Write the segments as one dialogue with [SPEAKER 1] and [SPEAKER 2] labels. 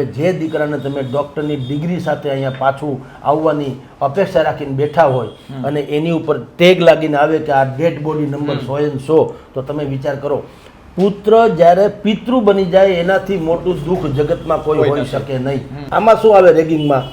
[SPEAKER 1] હવે જે દીકરાને તમે ડૉક્ટરની ડિગ્રી સાથે અહીંયા પાછું આવવાની અપેક્ષા રાખીને બેઠા હોય અને એની ઉપર ટેગ લાગીને આવે કે આ dead body number so and so તો તમે વિચાર કરો. પુત્ર જ્યારે પિતૃ બની જાય એનાથી મોટું દુઃખ જગતમાં કોઈ હોઈ શકે નહીં. આમાં શું આવે રેગિંગમાં?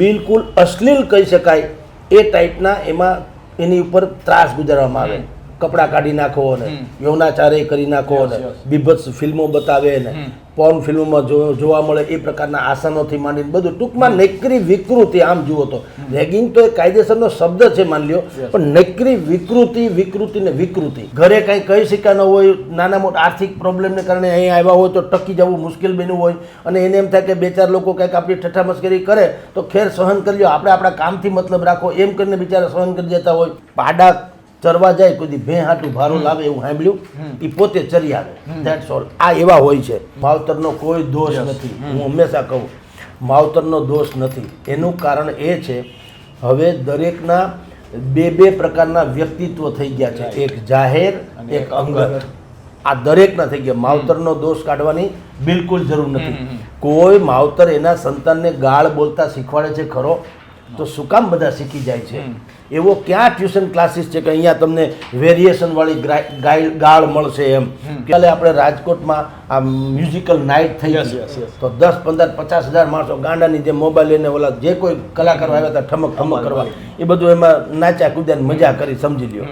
[SPEAKER 1] બિલકુલ અશ્લીલ કહી શકાય એ ટાઈપના એમાં એની ઉપર ત્રાસ ગુજારવામાં આવે. કપડાં કાઢી નાખો ને યૌનાચારે કરી નાખો ને બીભત્સ ફિલ્મો બતાવે ને પોર્ન ફિલ્મોમાં જો જોવા મળે એ પ્રકારના આસનોથી માંડીને બધું. ટૂંકમાં નેકરી વિકૃતિ આમ જુઓ તો. રેગિંગ તો એ કાયદેસરનો શબ્દ છે માન લ્યો. પણ નેકરી વિકૃતિ વિકૃતિ ને વિકૃતિ. ઘરે કંઈ કહી શક્યા ન હોય નાના મોટા આર્થિક પ્રોબ્લેમને કારણે અહીંયા આવ્યા હોય તો ટકી જવું મુશ્કેલ બન્યું હોય. અને એને એમ થાય કે બે ચાર લોકો કંઈક આપણી ઠઠ્ઠા કરે તો ખેર સહન કરી લો આપણે આપણા કામથી મતલબ રાખો. એમ કરીને બિચારા સહન કરી જતા હોય. પાડા ચરવા જાય કોઈ ભે હાટું ભારું લાવે એવું સાંભળ્યું એ પોતે ચરી આવે. ધેટ ઓલ આ એવા હોય છે. માવતરનો કોઈ દોષ નથી. હું હંમેશા કહું માવતરનો દોષ નથી. એનું કારણ એ છે હવે દરેકના બે બે પ્રકારના વ્યક્તિત્વ થઈ ગયા છે. એક જાહેર એક અંગત. આ દરેકના થઈ ગયા. માવતરનો દોષ કાઢવાની બિલકુલ જરૂર નથી. કોઈ માવતર એના સંતાનને ગાળ બોલતા શીખવાડે છે ખરો? તો શું કામ બધા શીખી જાય છે? એવો ક્યાં ટ્યુશન ક્લાસીસ છે કે અહીંયા તમને વેરિએશન વાળી ગાય- ગાળ મળશે એમ? કાલે આપણે રાજકોટમાં આ મ્યુઝિકલ નાઇટ થઈ
[SPEAKER 2] yes.
[SPEAKER 1] તો દસ પંદર પચાસ હજાર માણસો ગાંડાની જે મોબાઈલ લઈને ઓલા જે કોઈ કલાકારો આવ્યા હતા ઠમક ઠમક કરવા એ બધું એમાં નાચ્યા કૂદ્યા મજા કરી સમજી લ્યો.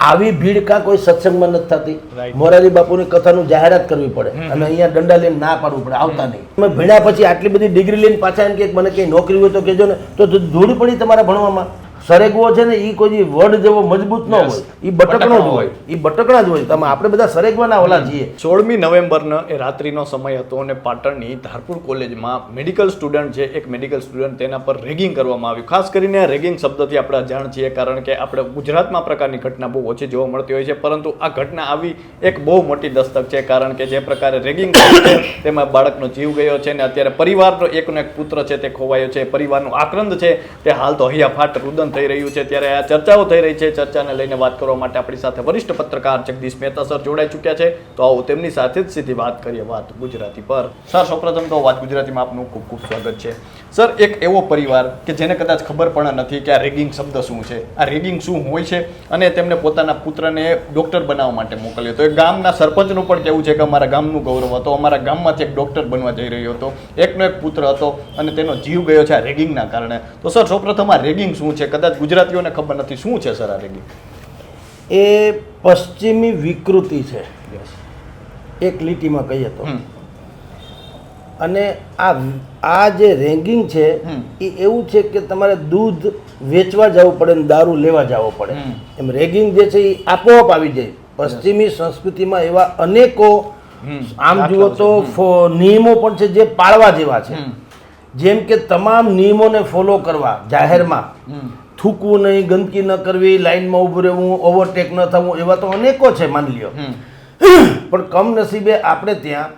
[SPEAKER 1] આવી ભીડ કાં કોઈ સત્સંગમાં નથી થતી. મોરારી બાપુની કથાનું જાહેરાત કરવી પડે. અને અહીંયા દંડા લઈને ના પાડવું પડે આવતા નહીં. તમે ભણ્યા પછી આટલી બધી ડિગ્રી લઈને પાછા એમ કે મને કઈ નોકરી હોય તો કહેજો ને તો ધૂળ પડી તમારા ભણવામાં. સરેગવો છે ને એ કોઈ વડ જેવો મજબૂત ન હોય. એ બટકણો જ હોય. એ બટકણા જ હોય. તમે આપણે બધા સરેગવાના ઓલા છીએ.
[SPEAKER 2] સોળમી નવેમ્બરનો એ રાત્રિનો સમય હતો અને પાટણની ધારપુર કોલેજમાં મેડિકલ સ્ટુડન્ટ છે એક મેડિકલ સ્ટુડન્ટ તેના પર રેગિંગ કરવામાં આવ્યું. ખાસ કરીને રેગિંગ શબ્દથી આપણે અજાણ છીએ કારણ કે આપણે ગુજરાતમાં પ્રકારની ઘટના બહુ ઓછી જોવા મળતી હોય છે પરંતુ આ ઘટના આવી એક બહુ મોટી દસ્તક છે કારણ કે જે પ્રકારે રેગિંગ છે તેમાં બાળકનો જીવ ગયો છે અને અત્યારે પરિવારનો એકનો એક પુત્ર છે તે ખોવાયો છે પરિવારનું આક્રંદ છે તે હાલ તો હૈયાફાટ રુદન થઈ રહ્યું છે. ત્યારે આ ચર્ચાઓ થઈ રહી છે. ચર્ચાને લઈને વાત કરવા માટે આપણી સાથે વરિષ્ઠ પત્રકાર જગદીશ મહેતા સર જોડાઈ ચૂક્યા છે. તો આવો તેમની સાથે જ સીધી વાત કરીએ વાત ગુજરાતી પર. સર, સૌપ્રથમ તો વાત ગુજરાતીમાં આપનું ખૂબ ખૂબ સ્વાગત છે. સર, એક એવો પરિવાર કે જેને કદાચ ખબર પણ નથી કે આ રેગિંગ શબ્દ શું છે. આ રેગિંગ શું હોય છે અને તેમને પોતાના પુત્રને ડૉક્ટર બનાવવા માટે મોકલ્યો તો એ ગામના સરપંચનું પણ કહેવું છે કે અમારા ગામનું ગૌરવ હતો. અમારા ગામમાંથી એક ડૉક્ટર બનવા જઈ રહ્યો હતો. એકનો એક પુત્ર હતો અને તેનો જીવ ગયો છે આ રેગિંગના કારણે. તો સર, સૌપ્રથમ આ રેગિંગ શું છે? કદાચ ગુજરાતીઓને ખબર નથી શું છે સર આ રેગિંગ
[SPEAKER 1] એ પશ્ચિમી વિકૃતિ છે. એક લીટીમાં કહીએ તો. અને આ આ જે રેગિંગ છે એ એવું છે કે તમારે દૂધ વેચવા જવું પડે ને દારૂ લેવા જવો પડે. એમ રેગિંગ જે છે એ આપોઆપ આવી જાય. પશ્ચિમી સંસ્કૃતિમાં એવા અનેકો આમ જુઓ તો નિયમો પણ છે જે પાળવા જેવા છે. જેમ કે તમામ નિયમોને ફોલો કરવા જાહેરમાં. થૂકવું નહીં ગંદકી ન કરવી લાઈનમાં ઊભું રહેવું ઓવરટેક ન થવું એવા તો અનેકો છે માની લ્યો. પણ કમનસીબે આપણે ત્યાં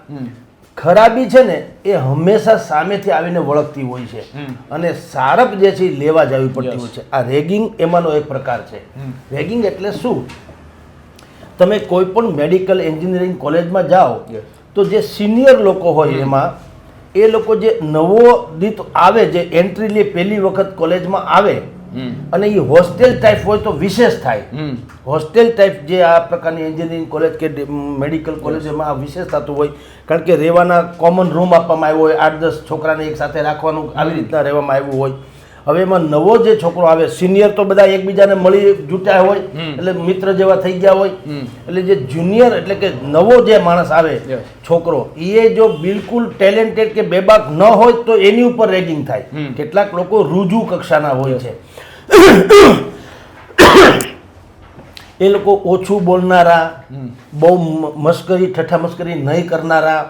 [SPEAKER 1] ખરાબી છે ને એ હંમેશા સામેથી આવીને વળગતી હોય છે. અને સારપ જે છે એ લેવા જવી પડતી હોય છે. આ રેગિંગ એમાંનો એક પ્રકાર છે. રેગિંગ એટલે શું? તમે કોઈ પણ મેડિકલ એન્જિનિયરિંગ કોલેજમાં જાઓ. તો જે સિનિયર લોકો હોય એમાં એ લોકો જે નવો દીત આવે જે એન્ટ્રી લે પહેલી વખત કોલેજમાં આવે. અને એ હોસ્ટેલ ટાઈપ હોય તો વિશેષ થાય. હોસ્ટેલ ટાઈપ જે આ પ્રકારની એન્જિનિયરિંગ કોલેજ કે મેડિકલ કોલેજ એમાં આ વિશેષ થતું હોય. કારણ કે રહેવાના કોમન રૂમ આપવામાં આવ્યો હોય આઠ દસ છોકરાને એક સાથે રાખવાનું આવી રીતના રહેવામાં આવ્યું હોય. હવે એમાં નવો જે છોકરો આવે સિનિયર તો બધા એકબીજાને મળી જૂટ્યા હોય એટલે મિત્ર જેવા થઈ ગયા હોય. એટલે જે જુનિયર એટલે કે નવો જે માણસ આવે છોકરો એ જો બિલકુલ ટેલેન્ટેડ કે બેબાક ન હોય તો એની ઉપર રેગિંગ થાય. કેટલાક લોકો રૂજુ કક્ષાના હોય છે. એ લોકો ઓછું બોલનારા બહુ મ- મસ્કરી ઠઠ્ઠા મસ્કરી નહીં કરનારા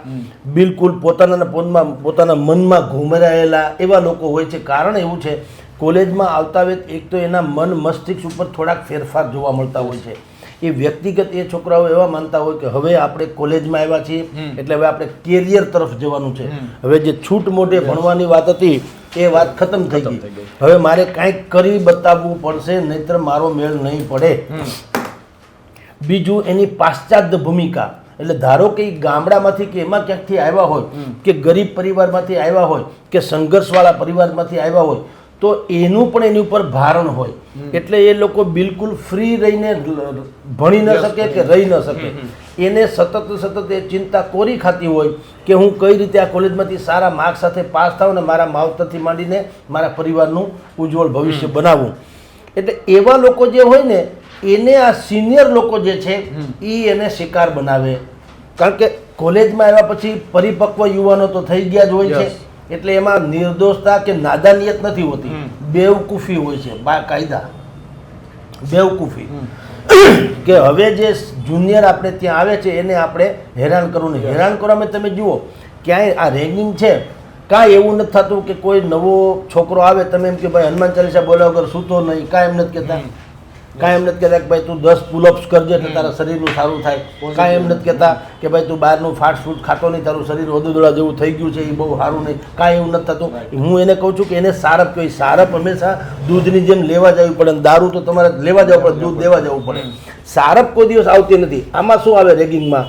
[SPEAKER 1] બિલકુલ પોતાના ફોનમાં પોતાના મનમાં ઘૂમરાયેલા એવા લોકો હોય છે. કારણ એવું છે કોલેજમાં આવતા વેત એક તો એના મન મસ્તિષ્ક ઉપર થોડાક ફેરફાર જોવા મળતા હોય છે. એ વ્યક્તિગત એ છોકરાઓ એવા માનતા હોય કે હવે આપણે કોલેજમાં આવ્યા છીએ એટલે હવે આપણે કેરિયર તરફ જવાનું છે. હવે જે છૂટ મોઢે ભણવાની વાત હતી એ વાત ખતમ થઈ ગઈ. હવે મારે કાંઈક કરી બતાવવું પડશે નહીતર મારો મેળ નહીં પડે. બીજું એની પાશ્ચાત્ય ભૂમિકા. એટલે ધારો કે ગામડામાંથી કે એમાં ક્યાંકથી આવ્યા હોય કે ગરીબ પરિવારમાંથી આવ્યા હોય કે સંઘર્ષવાળા પરિવારમાંથી આવ્યા હોય તો એનું પણ એની ઉપર ભારણ હોય. એટલે એ લોકો બિલકુલ ફ્રી રહીને ભણી ન શકે કે રહી. ન શકે. એને સતત સતત એ ચિંતા કોરી ખાતી હોય કે હું કઈ રીતે આ કોલેજમાંથી સારા માર્ક્સ સાથે પાસ થાઉં ને મારા માવતરથી માંડીને મારા પરિવારનું ઉજ્જવળ ભવિષ્ય બનાવું. એટલે એવા લોકો જે હોય ને એને આ સિનિયર લોકો જે છે એ એને શિકાર બનાવે. કારણ કે કોલેજમાં આવ્યા પછી પરિપક્વ યુવાનો તો થઈ ગયા જ હોય છે. એટલે એમાં નિર્દોષતા કે નાદાનિયત નથી હોતી. બેવકૂફી હોય છે બા કાયદા. બેવકૂફી. કે હવે જે જુનિયર આપણે ત્યાં આવે છે એને આપણે હેરાન કરવું નહીં. હેરાન કરવામાં તમે જુઓ ક્યાંય આ રેગિંગ છે કાંઈ એવું નથી થતું કે કોઈ નવો છોકરો આવે તમે એમ કે ભાઈ હનુમાન ચાલીસા બોલાવ વગર સૂતો નહીં કાંઈ એમ નથી કહેતા. કાંઈ એમ નથી કહેતા કે ભાઈ તું દસ પુલઅપ્સ કરજે એટલે તારા શરીરનું સારું થાય. કાંઈ એમ નથી કહેતા કે ભાઈ તું બહારનું ફાસ્ટ ફૂડ ખાતો નહીં તારું શરીર વદુદડા જેવું થઈ ગયું છે એ બહુ સારું નહીં. કાંઈ એવું નથી થતું. હું એને કહું છું કે એને સારપ કહેવાય સારપ હંમેશા દૂધની જેમ લેવા જવું પડે દારૂ તો તમારે લેવા જવું પડે દૂધ દેવા જવું પડે. સારપ કોઈ દિવસ આવતી નથી. આમાં શું આવે રેગિંગમાં?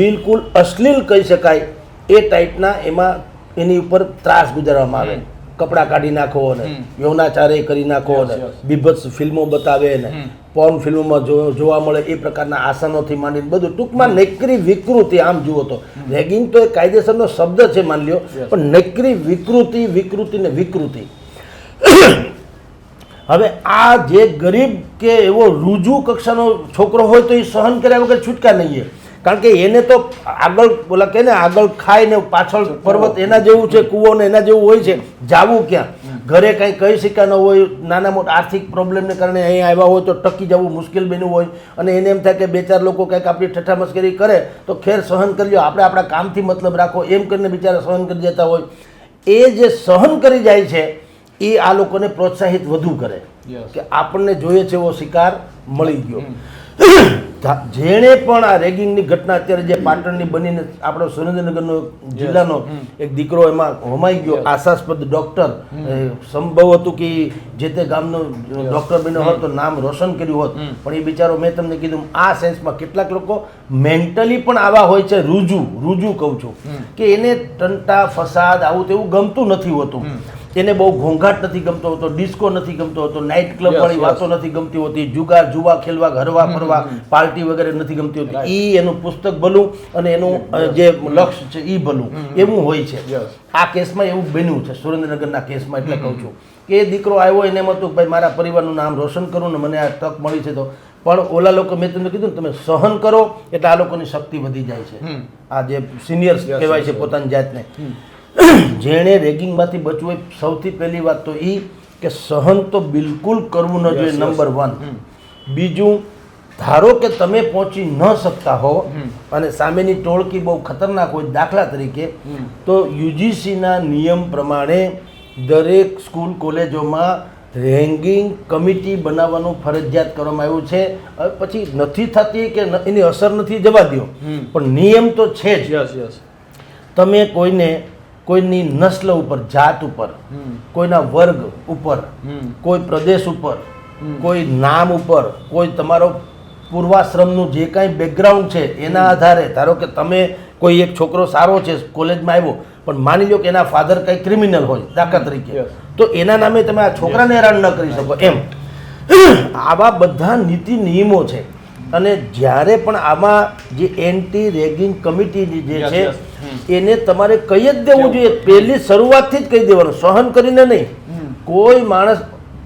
[SPEAKER 1] બિલકુલ અશ્લીલ કહી શકાય. એ ટાઈપના એમાં એની ઉપર ત્રાસ ગુજારવામાં આવે. કપડાં કાઢી નાખો ને યૌનાચારે કરી નાખો ને બીભત્સ ફિલ્મો બતાવે ને પોર્ન ફિલ્મોમાં જોવા મળે એ પ્રકારના આસનોથી માંડીને બધું. ટૂંકમાં નેકરી વિકૃતિ આમ જુઓ તો. રેગિંગ તો એ કાયદેસરનો શબ્દ છે માની લ્યો પણ નેકરી વિકૃતિ વિકૃતિ ને વિકૃતિ. હવે આ જે ગરીબ કે એવો રૂજુ કક્ષાનો છોકરો હોય તો એ સહન કર્યા વગર છૂટકા નહીં કારણ કે એને તો આગળ બોલા કે ને આગળ ખાય ને પાછળ પર્વત એના જેવું છે કૂવો ને એના જેવું હોય છે જાવું ક્યાં? ઘરે કંઈ કહી શક્યા ન હોય નાના મોટા આર્થિક પ્રોબ્લેમને કારણે અહીં આવ્યા હોય તો ટકી જવું મુશ્કેલ બન્યું હોય. અને એને એમ થાય કે બે ચાર લોકો કંઈક આપણી ઠઠ્ઠા મશ્કરી કરે તો ખેર સહન કરી લો આપણે આપણા કામથી મતલબ રાખો. એમ કરીને બિચારા સહન કરી જતા હોય. એ જે સહન કરી જાય છે એ આ લોકોને પ્રોત્સાહિત વધુ કરે. કે આપણને જોઈએ છે એવો શિકાર મળી ગયો. જેણે પણ આ રેગિંગની ઘટના અત્યારે જે પાટણની બનીને આપણો સુરેન્દ્રનગરનો જિલ્લાનો એક દીકરો એમાં હોમાઈ ગયો આશાસ્પદ ડોક્ટર. સંભવ હતું કે જે તે ગામનો ડોક્ટર બન્યો હોત તો નામ રોશન કર્યું હોત. પણ એ બિચારો મેં તમને કીધું આ સેન્સમાં કેટલાક લોકો મેન્ટલી પણ આવા હોય છે રૂજુ રૂજુ કહું છું કે એને ટંટા ફસાદ આવું તેવું ગમતું નથી હોતું. એને બહુ ઘોંઘાટ નથી ગમતો હોતો ડિસ્કો નથી ગમતો હોતો નાઇટ ક્લબ વાળી વાતો નથી ગમતી હોતી જુગા જુવા ખેલવા હરવા ફરવા પાર્ટી વગેરે નથી ગમતી હોતી. એ એનું પુસ્તક ભલું અને એનું જે લક્ષ્ય છે એ ભલું. એવું હોય છે. આ કેસમાં એવું બન્યું છે સુરેન્દ્રનગરના કેસમાં એટલે કહું છું. કે એ દીકરો આવ્યો એને એમ હતું કે ભાઈ મારા પરિવારનું નામ રોશન કરું ને મને આ તક મળી છે તો. પણ ઓલા લોકો મેં તમને કીધું ને તમે સહન કરો એટલે આ લોકોની શક્તિ વધી જાય છે. આ જે સિનિયર્સ કહેવાય છે પોતાની જાતને. જેણે રેગિંગમાંથી બચવું એ સૌથી પહેલી વાત તો એ કે સહન તો બિલકુલ કરવું ન જોઈએ. નંબર વન બીજું ધારો કે તમે પહોંચી ન શકતા હો અને સામેની ટોળકી બહુ ખતરનાક હોય દાખલા તરીકે તો યુજીસીના નિયમ પ્રમાણે દરેક સ્કૂલ કોલેજોમાં રેંગિંગ કમિટી બનાવવાનું ફરજિયાત કરવામાં આવ્યું છે. પછી નથી થતી કે એની અસર નથી જવા દો પણ નિયમ તો છે જ.
[SPEAKER 2] યસ યસ
[SPEAKER 1] તમે કોઈને કોઈની નસ્લ ઉપર જાત ઉપર કોઈના વર્ગ ઉપર કોઈ પ્રદેશ ઉપર કોઈ નામ ઉપર કોઈ તમારો પૂર્વાશ્રમનું જે કાંઈ બેકગ્રાઉન્ડ છે એના આધારે ધારો કે તમે કોઈ એક છોકરો સારો છે કોલેજમાં આવ્યો પણ માની લો કે એના ફાધર કંઈ ક્રિમિનલ હોય દાખલા તરીકે. તો એના નામે તમે આ છોકરાને હેરાન ન કરી શકો એમ. આવા બધા નીતિ નિયમો છે અને જ્યારે પણ આમાં જે એન્ટી રેગિંગ કમિટી જે છે એને તમારે કહી જ દેવું જોઈએ. પહેલી શરૂઆતથી જ કહી દેવાનું. સહન કરીને નહીં. કોઈ માણસ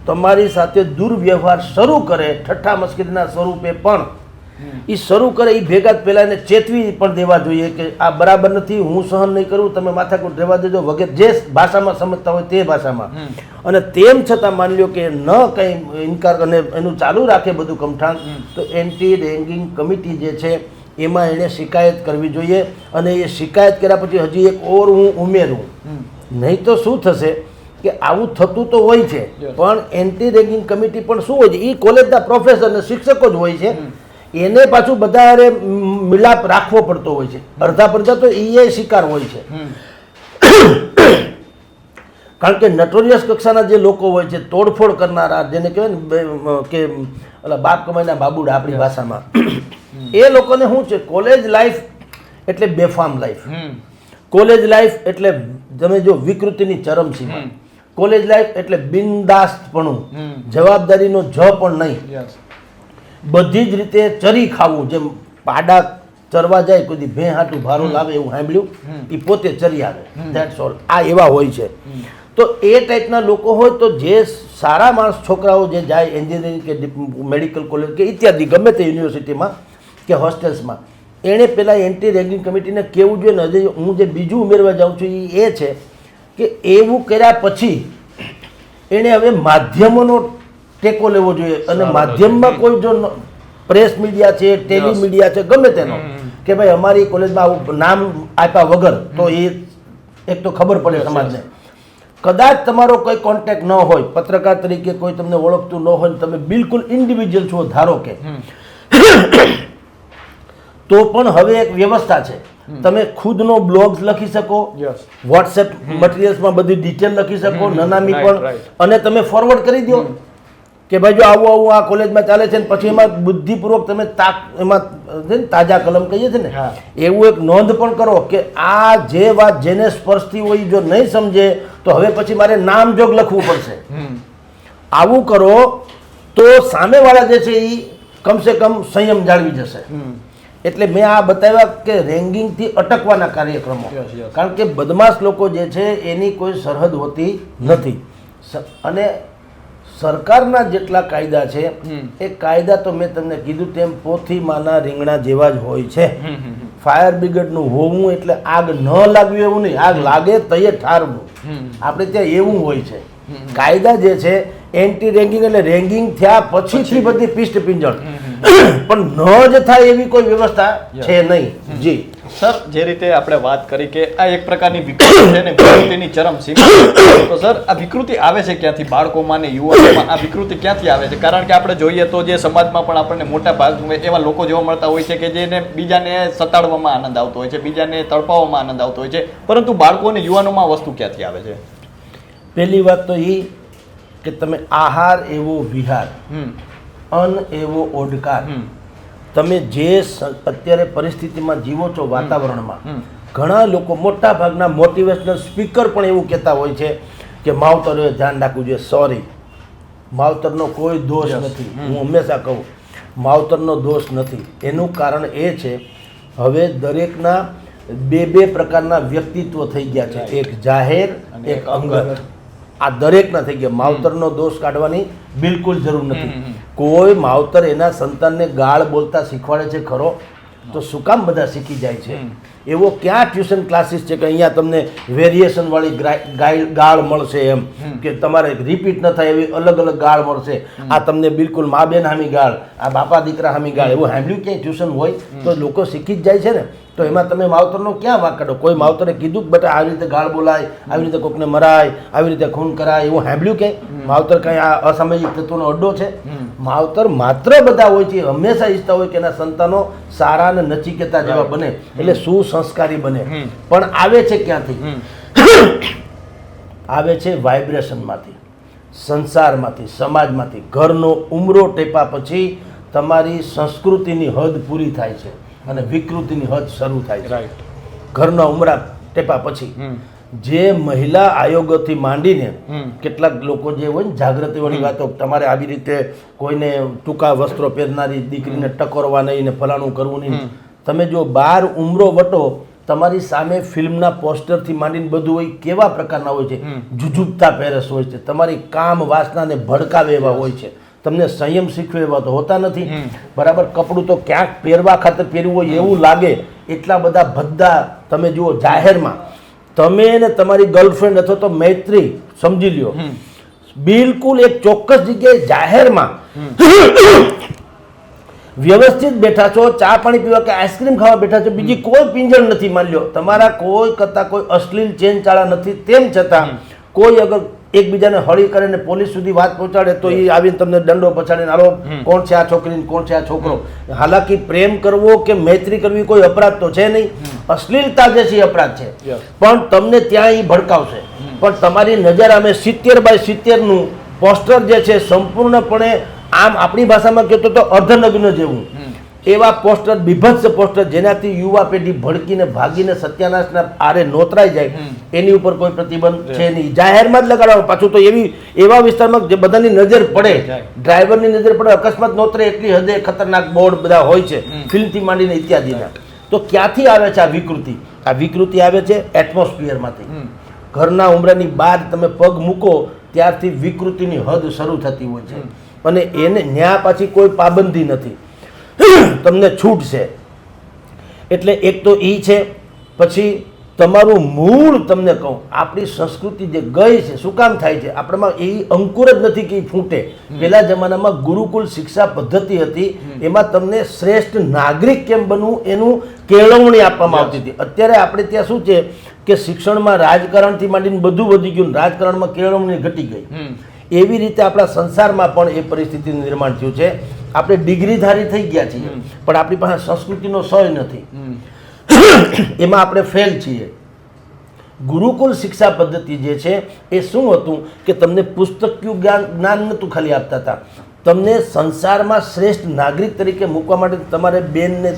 [SPEAKER 1] તમારી સાથે દુર્વ્યવહાર શરૂ કરે ઠઠ્ઠા મસ્કરીના સ્વરૂપે પણ. એ શરૂ કરે એ ભેગા જ પહેલાં એને ચેતવી પણ દેવા જોઈએ કે આ બરાબર નથી હું સહન નહીં કરું તમે માથાકૂટ રહેવા દેજો. વગેરે જે ભાષામાં સમજતા હોય તે ભાષામાં. અને તેમ છતાં માની લો કે ન કંઈ ઇનકાર અને એનું ચાલુ રાખે બધું કમઠાણ તો એન્ટી રેંગિંગ કમિટી જે છે એમાં એણે શિકાયત કરવી જોઈએ. અને એ શિકાયત કર્યા પછી હજી એક ઓર હું ઉમેરું. નહીં તો શું થશે કે આવું થતું તો હોય છે પણ એન્ટી રેગિંગ કમિટી પણ શું હોય છે? એ કોલેજના પ્રોફેસર અને શિક્ષકો જ હોય છે. એને પાછું બધા મિલાપ રાખવો પડતો હોય છે. અડધા પડધા તો એ શિકાર હોય છે. કારણ કે નટોરિયસ કક્ષાના જે લોકો હોય છે તોડફોડ કરનારા જેને કહેવાય ને કે ઓલા બાપ કમાઈના બાબુડા આપણી ભાષામાં એ લોકોને શું છે કોલેજ લાઈફ એટલે બેફામ લાઈફ. કોલેજ લાઈફ એટલે તમે જો વિકૃતિની ચરમસીમા કોલેજ લાઈફ એટલે બિનદાસ્તપણું. જવાબદારીનો જ પણ નહીં. બધી જ રીતે ચરી ખાવું જેમ પાડા ચરવા જાય કોઈ ભે હાટું ભારો લાવે એવું સાંભળ્યું એ પોતે ચરી આવે. ધેટ્સ ઓલ આ એવા હોય છે. તો એ ટાઈપના લોકો હોય તો જે સારા માણસ છોકરાઓ જે જાય એન્જિનિયરિંગ કે મેડિકલ કોલેજ કે ઇત્યાદિ ગમે તે યુનિવર્સિટીમાં કે હોસ્ટેલ્સમાં એણે પહેલાં એન્ટી રેગિંગ કમિટીને કેવું જોઈએ ને હજી હું જે બીજું ઉમેરવા જાઉં છું એ એ છે કે એવું કર્યા પછી એણે હવે માધ્યમોનો ટેકો લેવો જોઈએ. અને માધ્યમમાં કોઈ જો પ્રેસ મીડિયા છે ટેલી મીડિયા છે ગમે તેનો કે ભાઈ અમારી કોલેજમાં આવું નામ આપ્યા વગર તો એ એક તો ખબર પડે સમાજને. કદાચ તમારો કોઈ કોન્ટેક્ટ ન હોય પત્રકાર તરીકે કોઈ તમને ઓળખતું ન હોય તમે બિલકુલ ઇન્ડિવિજ્યુઅલ છો ધારો કે. તો પણ હવે એક વ્યવસ્થા છે. તમે ખુદનો બ્લોગ લખી શકો વોટ્સએપ મટીરિયલ્સમાં બધી ડિટેલ લખી શકો નાનામી પણ અને તમે ફોરવર્ડ કરી દો. કે ભાઈ જો આવું આવું આ કોલેજમાં ચાલે છે ને પછી એમાં બુદ્ધિપૂર્વક તમે તાક એમાં છે ને તાજા કલમ કહીએ છીએ ને. એવું એક નોંધ પણ કરો કે આ જે વાત જેને સ્પર્શતી હોય જો નહીં સમજે તો હવે પછી મારે નામજોગ લખવું પડશે. આવું કરો તો સામેવાળા જે છે એ કમસે કમ સંયમ જાળવી જશે. એટલે મેં આ બતાવ્યા કે રેંગિંગથી અટકવાના કાર્યક્રમો. કારણ કે બદમાશ લોકો જે છે એની કોઈ સરહદ હોતી નથી. અને સરકારના જેટલા કાયદા છે એ કાયદા તો મેં તમને કીધું તેમ પોથી માના રીંગણા જેવા જ હોય છે. ફાયર બ્રિગેડનું હોવું એટલે આગ ન લાગવી એવું નહીં આગ લાગે તયે ઠારવું. આપણે ત્યાં એવું હોય છે. કાયદા જે છે એન્ટી રેંગિંગ એટલે રેંગિંગ થયા પછીથી બધી પિસ્ટ પિંજણ. પણ ન જ થાય એવી કોઈ વ્યવસ્થા છે નહીં. જી.
[SPEAKER 2] સર જે રીતે આપણે વાત કરી કે આ એક પ્રકારની વિકૃતિ છે ને વિકૃતિની ચરમ સીમા તો સર આ વિકૃતિ આવે છે ક્યાંથી? બાળકોમાં ને યુવાનોમાં આ વિકૃતિ ક્યાંથી આવે છે? કારણ કે આપણે જોઈએ તો જે સમાજમાં પણ આપણને મોટા ભાગ એવા લોકો જોવા મળતા હોય છે કે જેને બીજાને સતાડવામાં આનંદ આવતો હોય છે બીજાને તડપાવવામાં આનંદ આવતો હોય છે. પરંતુ બાળકો અને યુવાનોમાં વસ્તુ ક્યાંથી આવે છે?
[SPEAKER 1] પહેલી વાત તો એ કે તમે આહાર એવો વિહાર અન્ન એવો ઓડકાર. તમે જે અત્યારે પરિસ્થિતિમાં જીવો છો વાતાવરણમાં ઘણા લોકો મોટા ભાગના મોટિવેશનલ સ્પીકર પણ એવું કહેતા હોય છે કે માવતરોએ ધ્યાન રાખવું જોઈએ. સોરી માવતરનો કોઈ દોષ નથી. હું હંમેશા કહું માવતરનો દોષ નથી. એનું કારણ એ છે હવે દરેકના બે બે પ્રકારના વ્યક્તિત્વ થઈ ગયા છે. એક જાહેર એક અંગત. આ દરેકના થઈ ગયા. માવતરનો દોષ કાઢવાની બિલકુલ જરૂર નથી. કોઈ માવતર એના સંતાનને ગાળ બોલતા શીખવાડે છે ખરો? તો શું કામ બધા શીખી જાય છે? એવો ક્યાં ટ્યુશન ક્લાસીસ છે કે અહીંયા તમને વેરિએશન વાળી ગ્રા- ગાય- ગાળ મળશે એમ? કે તમારે રિપીટ ન થાય એવી અલગ અલગ ગાળ મળશે? આ તમને બિલકુલ મા બેન હામી ગાળ આ બાપા દીકરા હામી ગાળ એવું સાંભળ્યું ક્યાંય ટ્યુશન હોય? તો લોકો શીખી જ જાય છે ને? તો એમાં તમે માવતરનો ક્યાં વાંક કાઢો? કોઈ માવતરે કીધું કે બેટા આવી રીતે ગાળ બોલાય આવી રીતે કોકને મરાય આવી રીતે ખૂન કરાય એવું સાંભળ્યું કે? માવતર કઈ આ અસામાજિક તત્વોનો અડ્ડો છે? માવતર માત્ર બધા હોય છે હંમેશા ઈચ્છતા હોય કે એના સંતાનો સારા અને નચિકેતા જેવા બને. એટલે સુસંસ્કારી બને. પણ આવે છે ક્યાંથી? આવે છે વાઇબ્રેશનમાંથી સંસારમાંથી સમાજમાંથી. ઘરનો ઉમરો ટેપા પછી તમારી સંસ્કૃતિની હદ પૂરી થાય છે. અને વિકૃતિની હદ શરૂ થાય છે. ઘરના ઉમરા ટેપા પછી જે મહિલા આયોગથી માંડીને કેટલાક લોકો જે હોય ને જાગૃતિવાળી વાતો તમારે આવી રીતે કોઈને ટૂંકા વસ્ત્રો પહેરનારી દીકરીને ટકોરવા નહીં ને ફલાણું કરવું નહીં. તમે જો બાર ઉમરો વટો તમારી સામે ફિલ્મના પોસ્ટરથી માંડીને બધું હોય કેવા પ્રકારના હોય છે. જુજુબતા પેરસ હોય છે. તમારી કામ વાસનાને ભડકાવે એવા હોય છે. તમને સંયમ શીખવે એવા તો હોતા નથી. બરાબર કપડું તો ક્યાંક પહેરવા ખાતર પહેરવું હોય એવું લાગે. એટલા બધા ભદ્દા તમે જુઓ જાહેરમાં. તમે ને તમારી ગર્લફ્રેન્ડ અથવા તો મૈત્રી સમજી લ્યો. બિલકુલ એક ચોક્કસ જગ્યાએ જાહેરમાં વ્યવસ્થિત બેઠા છો ચા પાણી પીવા કે આઈસ્ક્રીમ ખાવા બેઠા છો બીજી કોઈ પિંજણ નથી માન્યો લ્યો. તમારા કોઈ કરતા કોઈ અશ્લીલ ચેન ચાળા નથી. તેમ છતાં કોઈ અગર એકબીજાને હળી કરીને પોલીસ સુધી વાત પહોંચાડે તો એ આવીને તમને દંડો પછાડીને હાલો કોણ છે આ છોકરી કોણ છે આ છોકરો? હાલાકી પ્રેમ કરવો કે મૈત્રી કરવી કોઈ અપરાધ તો છે નહીં. અશ્લીલતા જે છે એ અપરાધ છે. પણ તમને ત્યાં એ ભડકાવશે. પણ તમારી નજર અમે સિત્તેર બાય સિત્તેરનું પોસ્ટર જે છે સંપૂર્ણપણે આમ આપણી ભાષામાં કહેતો તો અર્ધનગ્ન જેવું. એવા પોસ્ટર બીભત્સ પોસ્ટર જેનાથી યુવા પેઢી ભડકીને ભાગીને સત્યાનાશના આરે નોતરાઈ જાય એની ઉપર કોઈ પ્રતિબંધ છે નહીં. જાહેરમાં જ લગાડવાનું પાછું તો એવી એવા વિસ્તારમાં જે બધાની નજર પડે ડ્રાઈવરની નજર પડે અકસ્માત નોતરે એટલી હદે ખતરનાક બોર્ડ બધા હોય છે ફિલ્મથી માંડીને ઇત્યાદિના. તો ક્યાંથી આવે છે આ વિકૃતિ? આ વિકૃતિ આવે છે એટમોસ્ફિયરમાંથી. ઘરના ઉમરાની બહાર તમે પગ મૂકો ત્યારથી વિકૃતિની હદ શરૂ થતી હોય છે. અને એને ન્યા પાછી કોઈ પાબંદી નથી. તમને છૂટ છે. એટલે એક તો એ છે પછી તમારું મૂળ તમને કહું આપણી સંસ્કૃતિ જે ગઈ છે શું કામ થાય છે? આપણામાં એ અંકુર જ નથી કે ફૂટે. પહેલા જમાનામાં ગુરુકુલ શિક્ષા પદ્ધતિ હતી એમાં તમને શ્રેષ્ઠ નાગરિક કેમ બનવું એનું કેળવણી આપવામાં આવતી હતી. અત્યારે આપણે ત્યાં શું છે કે શિક્ષણમાં રાજકારણથી માંડીને બધું વધી ગયું રાજકારણમાં કેળવણી ઘટી ગઈ. એવી રીતે આપણા સંસારમાં પણ એ પરિસ્થિતિનું નિર્માણ થયું છે. આપણે ડિગ્રીધારી થઈ ગયા છીએ પણ આપણી પાસે સંસ્કૃતિનો સય નથી. એમાં આપણે ફેલ છીએ. ગુરુકુલ શિક્ષા પદ્ધતિ જે છે એ શું હતું કે તમને પુસ્તકિયું જ્ઞાન જ્ઞાન નહોતું ખાલી આપતા હતા. તમને સંસારમાં શ્રેષ્ઠ નાગરિક તરીકે મૂકવા માટે તમારે બેનને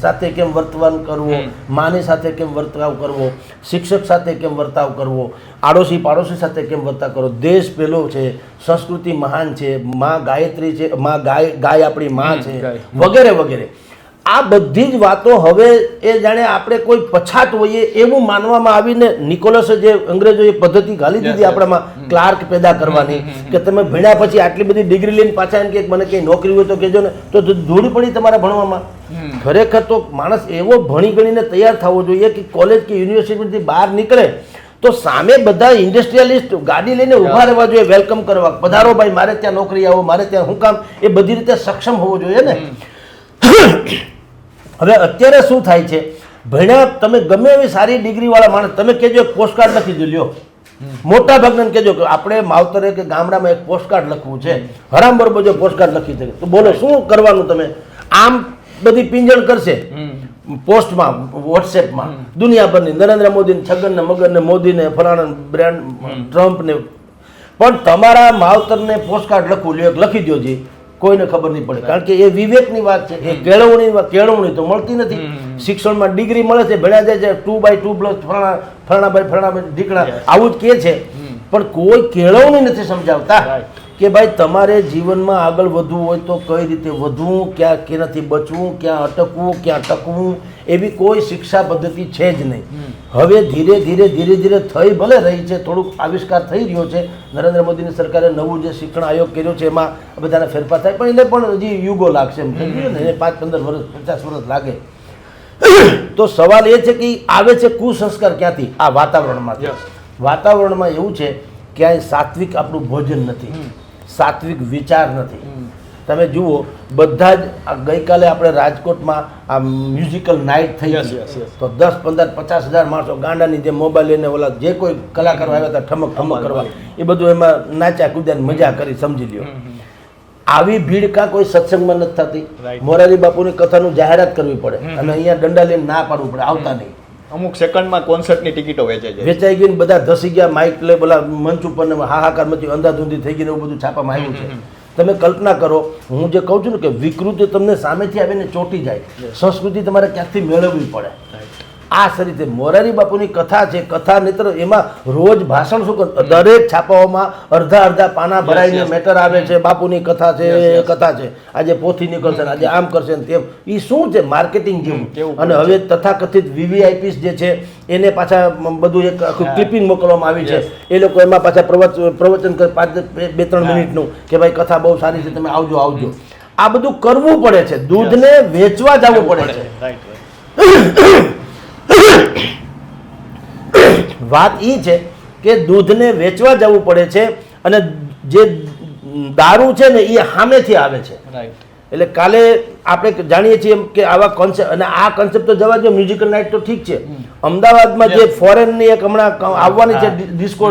[SPEAKER 1] સાથે કેમ વર્તવાન કરવું? માની સાથે કેમ વર્તાવ કરવો? શિક્ષક સાથે કેમ વર્તાવ કરવો? આડોશી પાડોશી સાથે કેમ વર્તાવ કરવો? દેશ પેલો છે સંસ્કૃતિ મહાન છે માં ગાયત્રી છે માં ગાય ગાય આપણી માં છે. વગેરે વગેરે. આ બધી જ વાતો હવે એ જાણે આપણે કોઈ પછાત હોઈએ એવું માનવામાં આવીને નિકોલસે જે અંગ્રેજોએ પદ્ધતિ ઘાલી દીધી. આપણામાં ક્લાર્ક પેદા કરવાની કે તમે ભણ્યા પછી આટલી બધી ડિગ્રી લઈને પાછા એમ કે મને કંઈ નોકરી હોય તો કહેજો ને તો ધૂળ પડી તમારા ભણવામાં. ખરેખર તો માણસ એવો ભણી ગણીને તૈયાર થવો જોઈએ કે કોલેજ કે યુનિવર્સિટીથી બહાર નીકળે તો સામે બધા ઇન્ડસ્ટ્રીયલિસ્ટ ગાડી લઈને ઊભા રહેવા જોઈએ વેલકમ કરવા. પધારો ભાઈ મારે ત્યાં નોકરી આવો મારે ત્યાં હું કામ એ બધી રીતે સક્ષમ હોવો જોઈએ ને. હવે અત્યારે શું થાય છે? ભણ્યા તમે ગમે એવી સારી ડિગ્રીવાળા માણસ તમે કહેજો એક પોસ્ટકાર્ડ લખી દો લ્યો. મોટા ભાગને કહેજો કે આપણે માવતરે કે ગામડામાં એક પોસ્ટકાર્ડ લખવું છે. હરામ બરોબર જો પોસ્ટકાર્ડ લખી દે તો બોલો શું કરવાનું તમે? આમ બધી પિંજણ કરશે? પોસ્ટમાં વોટ્સએપમાં દુનિયાભરની નરેન્દ્ર મોદીને છગનને મગનને મગન ને મોદી ને ફલાણા બ્રાન્ડ ટ્રમ્પ ને પણ તમારા માવતરને પોસ્ટકાર્ડ લખવું લ્યો એક લખી દો જી કોઈને ખબર નહીં પડે. કારણ કે એ વિવેકની વાત છે. એ કેળવણી કેળવણી તો મળતી નથી. શિક્ષણમાં ડિગ્રી મળે છે ભેળા જાય છે ટુ બાય ટુ પ્લસ ફલાણા ફલાણા બાય દીકરા આવું જ કે છે. પણ કોઈ કેળવણી નથી સમજાવતા. કે ભાઈ તમારે જીવનમાં આગળ વધવું હોય તો કઈ રીતે વધવું ક્યાં કેનાથી બચવું ક્યાં અટકવું ક્યાં ટકવું એવી કોઈ શિક્ષા પદ્ધતિ છે જ નહીં. હવે ધીરે ધીરે ધીરે ધીરે થઈ ભલે રહી છે થોડુંક આવિષ્કાર થઈ રહ્યો છે નરેન્દ્ર મોદીની સરકારે નવું જે શિક્ષણ આયોગ કર્યો છે એમાં બધાને ફેરફાર થાય પણ એને પણ હજી યુગો લાગશે એમ થઈ ગયું ને એને પાંચ પંદર વર્ષ પચાસ વર્ષ લાગે. તો સવાલ એ છે કે આવે છે કુસંસ્કાર ક્યાંથી? આ વાતાવરણમાંથી. વાતાવરણમાં એવું છે ક્યાંય સાત્વિક આપણું ભોજન નથી. સાત્વિક વિચાર નથી. તમે જુઓ બધા જ ગઈકાલે આપણે રાજકોટમાં આ મ્યુઝિકલ નાઇટ થઈ હતી. તો દસ પંદર પચાસ હજાર માણસો ગાંડાની જે મોબાઈલ લઈને ઓલા જે કોઈ કલાકારો આવ્યા હતા ઠમક ઠમક કરવા એ બધું એમાં નાચ્યા કૂદ્યા મજા કરી સમજી લ્યો. આવી ભીડ કાં કોઈ સત્સંગમાં નથી થતી. મોરારી બાપુની કથાનું જાહેરાત કરવી પડે. અને અહીંયા દંડા લઈને ના પાડવું પડે આવતા નહીં.
[SPEAKER 2] અમુક સેકન્ડમાં કોન્સર્ટની ટિકિટો વેચાઈ જાય.
[SPEAKER 1] વેચાઈ ગઈ ને બધા ધસી ગયા માઇક લે બોલા મંચ ઉપર હાહાકાર મચી અંધાધૂંધી થઈ ગઈ ને એવું બધું છાપામાં આવ્યું છે. તમે કલ્પના કરો હું જે કહું છું ને કે વિકૃતિ તમને સામેથી આવીને ચોંટી જાય. સંસ્કૃતિ તમારે ક્યાંકથી મેળવવી પડે? આ રીતે મોરારી બાપુની કથા છે કથા નેત્ર એમાં રોજ ભાષણ શું કર દરેક છાપાઓમાં અડધા અડધા પાના ભરાઈને. મેટર આવે છે બાપુની કથા છે. કથા છે. આજે પોથી નીકળશે આજે આમ કરશે ને તેમ. એ શું છે માર્કેટિંગ જેવું? અને હવે તથાકથિત વીવીઆઈપીસ જે છે એને પાછા બધું એક આખું ક્લિપિંગ મોકલવામાં આવી છે. એ લોકો એમાં પાછા પ્રવચન પ્રવચન કરે પાંચ બે- ત્રણ મિનિટનું કે ભાઈ કથા બહુ સારી છે તમે આવજો આવજો. આ બધું કરવું પડે છે. દૂધને વેચવા જવું પડે છે. વાત એ છે કે દૂધને વેચવા જવું પડે છે અને જે દારૂ છે ને એ સામેથી આવે છે. એટલે કાલે આપણે જાણીએ છીએ કે આવા કોન્સેપ્ટ અને આ કોન્સેપ્ટ તો જવા દો મ્યુઝિકલ નાઇટ તો ઠીક છે. અમદાવાદમાં જે ફોરેનની એક હમણાં આવવાની છે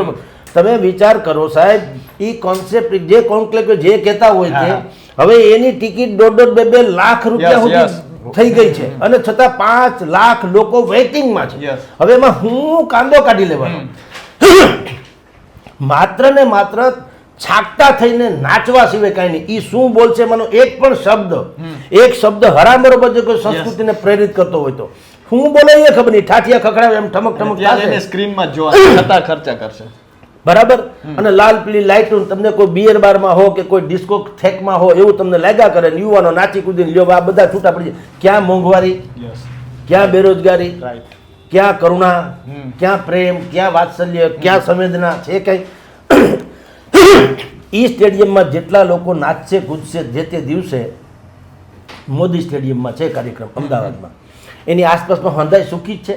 [SPEAKER 2] હા.
[SPEAKER 1] તમે વિચાર કરો સાહેબ એ કોન્સેપ્ટ જે કોન્ક્લેવ જે કહેતા હોય છે હવે એની ટિકિટ દોઢ દોઢ બે બે લાખ રૂપિયા. સુધી થઈ ગઈ છે. અને છતાં પાંચ લાખ લોકો વેઇટિંગમાં છે. હવે એમાં હું કાંદો કાઢી લેવાનો. માત્ર ને માત્ર છાકતા થઈને નાચવા સિવાય કાંઈ નહીં. એ શું બોલશે મને એક પણ શબ્દ. એક શબ્દ હરામબરોબર જો કોઈ સંસ્કૃતિને પ્રેરિત કરતો હોય તો. હું બોલે એ ખબર નહીં. ઠાઠિયા ખખડાવે એમ ઠમક ઠમક
[SPEAKER 2] સ્ક્રીનમાં જોવા ખર્ચા કરશે.
[SPEAKER 1] બરાબર? અને લાલ પીળી લાઇટો તમને કોઈ બિયર બારમાં હો કે કોઈ ડિસ્કો થેકમાં હો એવું તમને લાગ્યા કરે ને યુવાનો નાચી કૂદીને લ્યો આ બધા છૂટા પડી જાય. ક્યાં મોંઘવારી? ક્યાં બેરોજગારી? ક્યાં કરુણા? ક્યાં પ્રેમ? ક્યાં વાત્સલ્ય? ક્યાં સંવેદના? છે કઈ. ઈ સ્ટેડિયમમાં જેટલા લોકો નાચશે કૂદશે જે તે દિવસે મોદી સ્ટેડિયમમાં છે કાર્યક્રમ અમદાવાદમાં. એની આસપાસમાં હંધાઈ સુખી જ છે.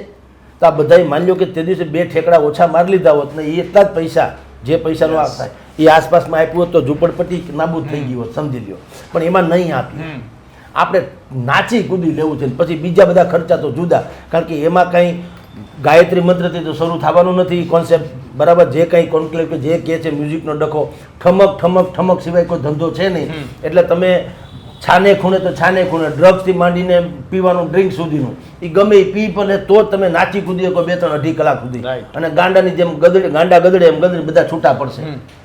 [SPEAKER 1] તો આ બધાએ માની લો કે તે દિવસે બે ઠેકડા ઓછા મારી લીધા હોત ને એ એટલા જ પૈસા જે પૈસાનો આ થાય એ આસપાસમાં આપ્યું હોત તો ઝૂંપડપટ્ટી નાબૂદ થઈ ગયું હોત સમજી લ્યો. પણ એમાં નહીં આપ્યું. આપણે નાચી કૂદી લેવું છે પછી બીજા બધા ખર્ચા તો જુદા. કારણ કે એમાં કંઈ ગાયત્રી મંત્રથી તો શરૂ થવાનું નથી કોન્સેપ્ટ બરાબર જે કંઈ કોન્ક્લેવ કે જે કહે છે મ્યુઝિકનો ડખો ઠમક ઠમક ઠમક સિવાય કોઈ ધંધો છે નહીં. એટલે તમે છાને ખૂણે તો છાને ખૂણે ડ્રગ્સથી માંડીને પીવાનું ડ્રિંક સુધીનું. એ ગમે એ પી પણ તો તમે નાચી કૂદી શકો બે ત્રણ અઢી કલાક સુધી. અને ગાંડાની જેમ ગદડે ગાંડા ગદડે એમ ગદડે બધા છૂટા પડશે.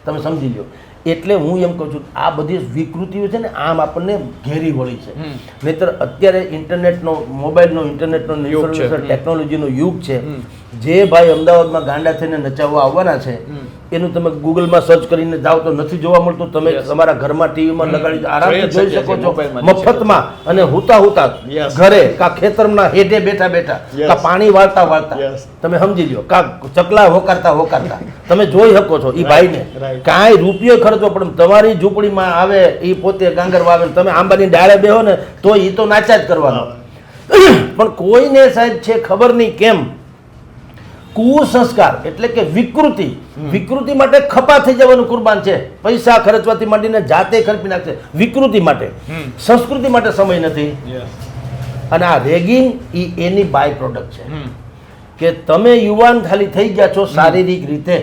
[SPEAKER 1] તમે સમજી લો એટલે હું એમ કહું છું આ બધી વિકૃતિઓ છે ને આમ આપણને ઘેરી વળી છે. નહીતર અત્યારે ઇન્ટરનેટનો મોબાઈલનો ઇન્ટરનેટનો
[SPEAKER 2] યુગ છે.
[SPEAKER 1] ટેકનોલોજીનો યુગ છે. જે ભાઈ અમદાવાદમાં ગાંડા થઈને નચાવવા આવવાના છે એનું તમે ગૂગલમાં સર્ચ કરીને જાઓ તો નથી જોવા મળતું. તમે તમારા ઘરમાં ટીવીમાં લગાડી આરામથી
[SPEAKER 2] જોઈ
[SPEAKER 1] શકો છો. મફતમાં અને હુતા હુતા ઘરે કા ખેતરમાં હેઠે બેઠા બેઠા કા પાણી વાળતા વાળતા. તમે સમજી લો કા ચકલા હોકારતા હોકારતા. તમે જોઈ શકો છો એ ભાઈને. કાંઈ રૂપિયો ખર્ચો પણ તમારી ઝૂંપડીમાં આવે એ પોતે ગાંગર વાવે તમે આંબાની ડાળે બેહો ને તો એ તો નાચા જ કરવાનો. પણ કોઈને સાહેબ છે ખબર નહીં કેમ? કુસંસ્કાર એટલે કે વિકૃતિ. વિકૃતિ માટે ખપા થઈ જવાનું કુરબાન છે. પૈસા ખર્ચવાથી માંડીને જાતે ખર્ચી નાખશે. વિકૃતિ માટે. સંસ્કૃતિ માટે સમય નથી. અને આ રેગિંગ એ એની બાય પ્રોડક્ટ છે. કે તમે યુવાન ખાલી થઈ ગયા છો શારીરિક રીતે.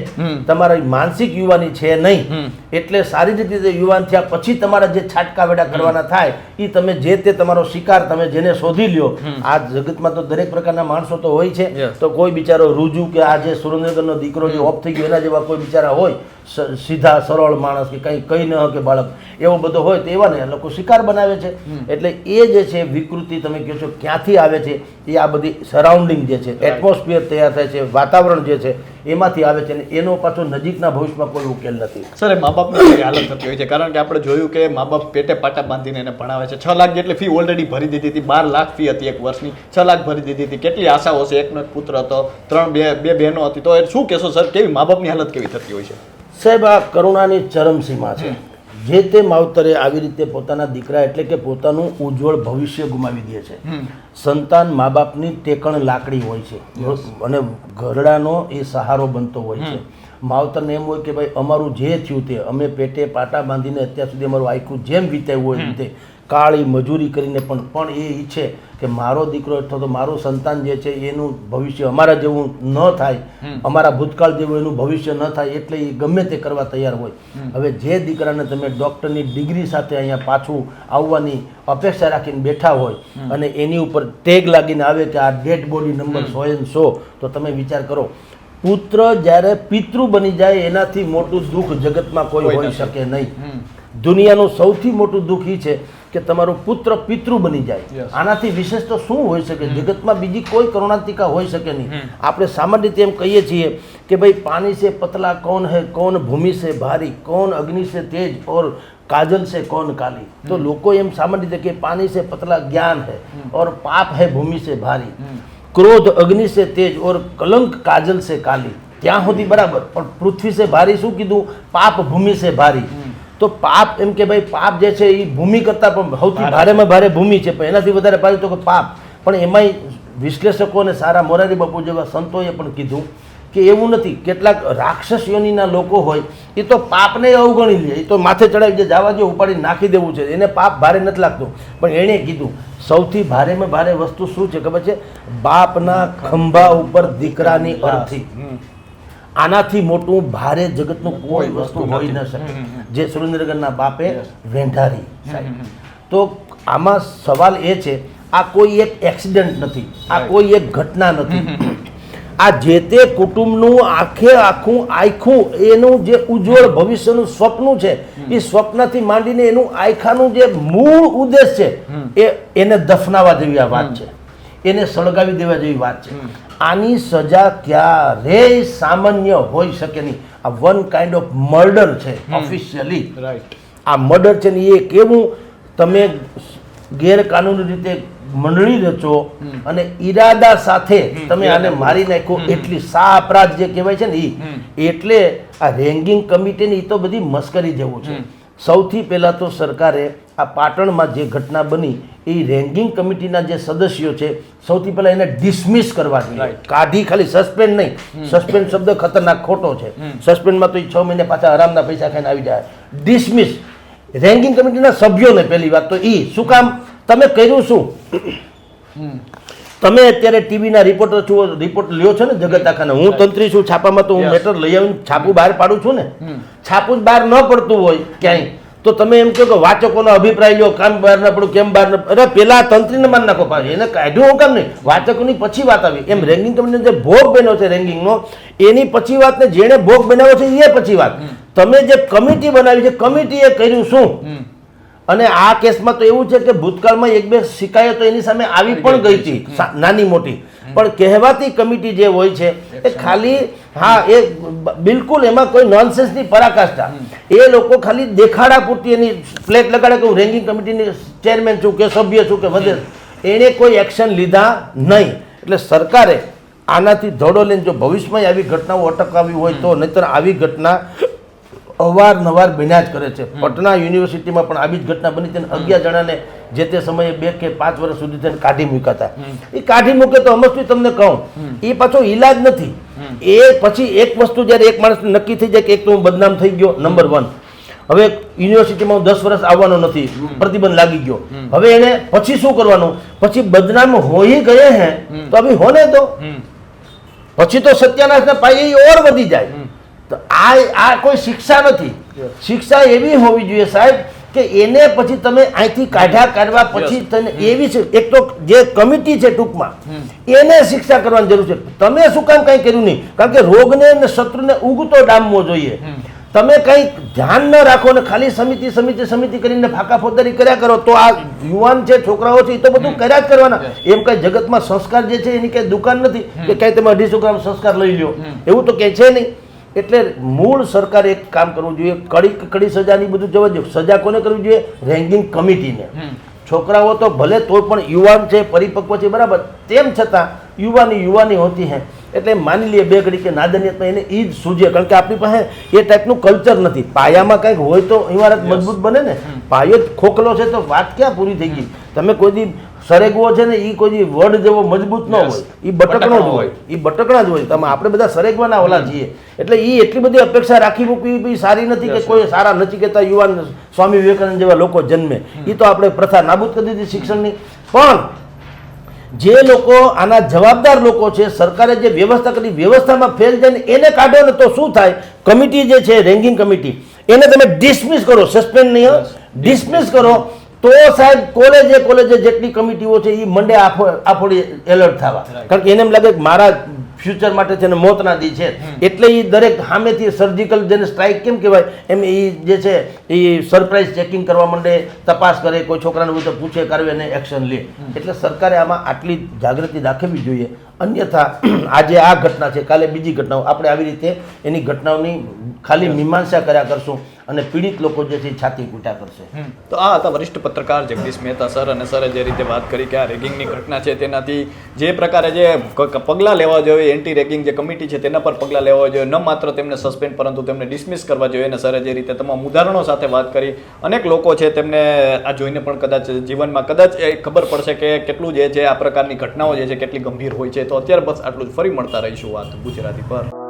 [SPEAKER 1] તમારી માનસિક યુવાની છે નહીં. એટલે શારીરિક રીતે યુવાન થયા પછી તમારા જે છાટકા વેડા કરવાના થાય એ તમે જે તે તમારો શિકાર તમે જેને શોધી લ્યો આ જગતમાં તો દરેક પ્રકારના માણસો તો હોય છે. તો કોઈ બિચારો રૂજુ કે આ જે સુરેન્દ્રનગરનો દીકરો જે ઓફ થઈ ગયો એના જેવા કોઈ બિચારા હોય સીધા સરળ માણસ કે કંઈ કહી ન કે બાળક એવો બધો હોય તો એવા ને લોકો શિકાર બનાવે છે. એટલે એ જે છે વિકૃતિ તમે કહો છો ક્યાંથી આવે છે એ આ બધી સરાઉન્ડિંગ જે છે એટમોસ્ફિયર તૈયાર થાય છે વાતાવરણ જે છે એમાંથી આવે છે અને એનો પાછો નજીકના ભવિષ્યમાં કોઈ ઉકેલ નથી.
[SPEAKER 2] સર મા બાપની હાલત થતી હોય છે કારણ કે આપણે જોયું કે મા બાપ પેટે પાટા બાંધીને એને ભણાવે છે. છ લાખ જેટલી ફી ઓલરેડી ભરી દીધી હતી બાર લાખ ફી હતી એક વર્ષની. છ લાખ ભરી દીધી હતી. કેટલી આશાઓ છે એકનો એક પુત્ર હતો ત્રણ બે બે બહેનો હતી. તો એ શું કહેશો સર કેવી મા બાપની હાલત કેવી થતી હોય છે?
[SPEAKER 1] સાહેબ આ કરુણાની ચરમસીમા છે. જે તે માવતરે આવી રીતે પોતાના દીકરા એટલે કે પોતાનું ઉજ્જવળ ભવિષ્ય ગુમાવી દે છે. સંતાન મા બાપની ટેકણ લાકડી હોય છે. અને ઘરડાનો એ સહારો બનતો હોય છે. માવતરને એમ હોય કે ભાઈ અમારું જે થયું તે અમે પેટે પાટા બાંધીને અત્યાર સુધી અમારું આખું જેમ વિતાવ્યું હોય તે રીતે કાળી મજૂરી કરીને પણ પણ એ ઈચ્છે કે મારો દીકરો અથવા તો મારું સંતાન જે છે એનું ભવિષ્ય અમારા જેવું ન થાય. અમારા ભૂતકાળ જેવું એનું ભવિષ્ય ન થાય એટલે એ ગમે તે કરવા તૈયાર હોય. હવે જે દીકરાને તમે ડૉક્ટરની ડિગ્રી સાથે અહીંયા પાછું આવવાની અપેક્ષા રાખીને બેઠા હોય અને એની ઉપર ટેગ લાગીને આવે કે આ dead body number so and so તો તમે વિચાર કરો. પુત્ર જ્યારે પિતૃ બની જાય એનાથી મોટું દુઃખ જગતમાં કોઈ હોઈ શકે નહીં. દુનિયાનું સૌથી મોટું દુઃખ એ છે કે તમારો પુત્ર પિતૃ બની જાય. આનાથી વિશેષ તો શું હોઈ શકે? જગતમાં બીજી કોઈ કરુણાંતિકા હોઈ શકે નહીં. આપણે સામાન્ય રીતે એમ કહીએ છીએ કે ભાઈ પાણી છે પતલા કોણ હે કોણ ભૂમિ છે ભારી કોણ અગ્નિ છે તેજ ઓર काजल से कौन काली તો લોકો એમ સામાન્ય રીતે કે પાણી से पतला ज्ञान है और पाप है भूमि से भारी ક્રોધ અગ્નિ से તેજ और કલંક કાજલ से કાલી ત્યાં સુધી બરાબર પણ પૃથ્વી से ભારી શું કીધું પાપ ભૂમિ से ભારી તો પાપ એમ કે ભાઈ પાપ જે છે એ ભૂમિ કરતાં પણ સૌથી ભારેમાં ભારે ભૂમિ છે પણ એનાથી વધારે ભારે તો કે પાપ પણ એમાંય વિશ્લેષકો અને સારા મોરારી બાપુ જેવા સંતોએ પણ કીધું કે એવું નથી. કેટલાક રાક્ષસ યોનિના લોકો હોય એ તો પાપને અવગણી લે. એ તો માથે ચડાવી જે જવા જે ઉપાડી નાખી દેવું છે. એને પાપ ભારે નથી લાગતું. પણ એણે કીધું સૌથી ભારેમાં ભારે વસ્તુ શું છે ખબર છે? બાપના ખંભા ઉપર દીકરાની અર્થી આનાથી મોટું ભારે જગતનું કોઈ વસ્તુ હોઈ ન શકે. જે સુરેન્દ્રનગરના બાપે વેંઢારી. તો આમાં સવાલ એ છે આ કોઈ એક એક્સિડન્ટ નથી. આ કોઈ એક ઘટના નથી. આ જે તે કુટુંબનું આખે આખું આખું એનું જે ઉજ્જવળ ભવિષ્યનું સ્વપ્ન છે એ સ્વપ્નથી માંડીને એનું આયખાનું જે મૂળ ઉદ્દેશ છે એ એને દફનાવા જેવી આ વાત છે. એને સળગાવી દેવા જેવી વાત છે. આની સજા ક્યારેય સામાન્ય હોઈ શકે નહીં. આ વન કાઇન્ડ ઓફ મર્ડર છે ઓફિશિયલી
[SPEAKER 2] રાઈટ
[SPEAKER 1] આ મર્ડર છે ને એ કેવું તમે ગેરકાનૂની રીતે મંડળી રચો અને ઈરાદા સાથે તમે આને મારી નાખો એટલી સા અપરાધ જે કહેવાય છે ને એ એટલે આ રેંગિંગ કમિટીની એ તો બધી મસ્કરી જેવું છે. સૌથી પહેલાં તો સરકારે આ પાટણમાં જે ઘટના બની એ રેંગિંગ કમિટીના જે સદસ્યો છે સૌથી પહેલાં એને ડિસમિસ કરવા જોઈએ. કાઢી ખાલી સસ્પેન્ડ નહીં. સસ્પેન્ડ શબ્દ ખતરનાક ખોટો છે. સસ્પેન્ડમાં તો એ છ મહિને પાછા આરામના પૈસા ખાઈને આવી જાય. ડિસમિસ રેન્કિંગ કમિટીના સભ્યોને પહેલી વાત તો એ શું કામ? તમે કર્યું શું? તમે અત્યારે ટીવીના રિપોર્ટર છો રિપોર્ટ લ્યો છો ને જગત આખાને. હું તંત્રી છું છાપામાં તો હું મેટર લઈ આવીને છાપું બહાર પાડું છું ને. છાપું જ બહાર ન પડતું હોય ક્યાંય. તો તમે એમ કહો કે વાચકોનો અભિપ્રાય લ્યો કામ બહાર ના પડું કેમ બહાર ના અરે પેલા તંત્રીને માન નાખો પાછું. એને કાઢ્યું હું કામ નહીં. વાચકોની પછી વાત આવી. એમ રેન્કિંગ તમને જે ભોગ બન્યો છે રેન્કિંગનો એની પછી વાત ને જેણે ભોગ બનાવ્યો છે એ પછી વાત. તમે જે કમિટી બનાવી છે કમિટીએ કર્યું શું? અને આ કેસમાં તો એવું છે કે ભૂતકાળમાં એક બે શિકાયતો એની સામે આવી પણ ગઈ હતી નાની મોટી. પણ કહેવાતી કમિટી જે હોય છે એ ખાલી હા એ બિલકુલ એમાં કોઈ નોનસેન્સની પરાકાષ્ઠા. એ લોકો ખાલી દેખાડા પૂરતી એની પ્લેટ લગાડે કે હું રેન્કિંગ કમિટીની ચેરમેન છું કે સભ્ય છું કે વધે એણે કોઈ એક્શન લીધા નહીં. એટલે સરકારે આનાથી ધડો લઈને જો ભવિષ્યમાં આવી ઘટનાઓ અટકાવી હોય તો નહીતર આવી ઘટના અવારનવાર બન્યા જ કરે છે. પટના યુનિવર્સિટીમાં પણ આવી જ ઘટના બની તેને અગિયાર જણાને જે તે સમયે બે કે પાંચ વર્ષ સુધી તેને કાઢી મૂક્યા હતા એ કાઢી મૂકે તો અમસ્તી તમને કહું. એ પાછો ઈલાજ નથી. એ પછી એક વસ્તુ જ્યારે એક માણસ નક્કી થઈ જાય કે એક તો હું બદનામ થઈ ગયો નંબર વન હવે યુનિવર્સિટીમાં હું દસ વર્ષ આવવાનો નથી પ્રતિબંધ લાગી ગયો. હવે એને પછી શું કરવાનું? પછી બદનામ હોઈ ગયે હે તો અભી હોને દો પછી તો સત્યાનાશના પાયે એ ઓર વધી જાય. તો આ આ કોઈ શિક્ષા નથી. શિક્ષા એવી હોવી જોઈએ સાહેબ કે એને પછી તમે અહીંથી કાઢ્યા કાઢવા પછી તને એવી છે એક તો જે કમિટી છે ટૂંકમાં એને શિક્ષા કરવાની જરૂર છે. તમે શું કામ કંઈ કર્યું નહીં? કારણ કે રોગને અને શત્રુને ઉગતો ડામવો જોઈએ. તમે કંઈ ધ્યાન ન રાખો ને ખાલી સમિતિ સમિતિ સમિતિ કરીને ફાકા ફોદરી કર્યા કરો તો આ યુવાન છે છોકરાઓ છે એ તો બધું કર્યા જ કરવાના. એમ કઈ જગતમાં સંસ્કાર જે છે એની કઈ દુકાન નથી કે કઈ તમે અઢીસો ગ્રામ સંસ્કાર લઈ લ્યો. એવું તો ક્યાંય છે નહીં. એટલે મૂળ સરકારે એક કામ કરવું જોઈએ કડી કડી સજાની બધું જવા જોઈએ. સજા કોને કરવી જોઈએ? રેન્કિંગ કમિટીને. છોકરાઓ તો ભલે તો પણ યુવાન છે પરિપક્વ છે બરાબર. તેમ છતાં યુવાની યુવાની હોતી હે. એટલે માની લઈએ બે ઘડી કે નાદનિયતમાં એને એ જ સૂજે. કારણ કે આપણી પાસે એ ટાઈપનું કલ્ચર નથી. પાયામાં કંઈક હોય તો ઇમારત મજબૂત બને ને. પાયો જ ખોખલો છે તો વાત ક્યાં પૂરી થઈ ગઈ? તમે કોઈ દી સરેગવો છે ને એ કોઈ વડ જેવો મજબૂત ન હોય. એ બટકણો જ હોય. એ બટકણા જ હોય. તમે આપણે બધા સરેગવાના ઓલા છીએ. એટલે એ એટલી બધી અપેક્ષા રાખી મૂકવી સારી નથી કે કોઈ સારા નથી કહેતા યુવાન સ્વામી વિવેકાનંદ જેવા લોકો જન્મે. એ તો આપણે પ્રથા નાબૂદ કરી દીધી શિક્ષણની. પણ જે લોકો આના જવાબદાર લોકો છે સરકારે જે વ્યવસ્થા કરી વ્યવસ્થામાં ફેલ જાય ને એને કાઢો ને તો શું થાય? કમિટી જે છે રેન્કિંગ કમિટી એને તમે ડિસમિસ કરો સસ્પેન્ડ નહીં ડિસમિસ કરો. તો સાહેબ કોલેજે કોલેજે જેટલી કમિટીઓ છે એ મંડે આફો આફોડી એલર્ટ થવા. કારણ કે એને એમ લાગે કે મારા ફ્યુચર માટે છે ને મોતના દી છે. એટલે એ દરેક સામેથી સર્જિકલ જેને સ્ટ્રાઇક કેમ કહેવાય એમ એ જે છે એ સરપ્રાઇઝ ચેકિંગ કરવા માંડે તપાસ કરે કોઈ છોકરાને બધું પૂછે કરવે અને એક્શન લે. એટલે સરકારે આમાં આટલી જાગૃતિ દાખવવી જોઈએ. અન્યથા આજે આ ઘટના છે કાલે બીજી ઘટનાઓ. આપણે આવી રીતે એની ઘટનાઓની ખાલી મીમાંસા કર્યા કરશું. અને પીડિત લોકો જે છે છાતી કૂટા કરશે.
[SPEAKER 2] તો આ હતા વરિષ્ઠ પત્રકાર જગદીશ મહેતા સર અને સરે જે રીતે વાત કરી કે આ રેગિંગની ઘટના છે તેનાથી જે પ્રકારે જે પગલાં લેવા જોઈએ, એન્ટી રેગિંગ જે કમિટી છે તેના પર પગલાં લેવા જોઈએ, ન માત્ર તેમને સસ્પેન્ડ પરંતુ તેમને ડિસમિસ કરવા જોઈએ અને સરે જે રીતે તમામ ઉદાહરણો સાથે વાત કરી. અનેક લોકો છે તેમને આ જોઈને પણ કદાચ જીવનમાં કદાચ એ ખબર પડશે કે કેટલું જે છે આ પ્રકારની ઘટનાઓ જે છે કેટલી ગંભીર હોય છે. તો અત્યારે બસ આટલું જ. ફરી મળતા રહીશું વાત ગુજરાતી પર.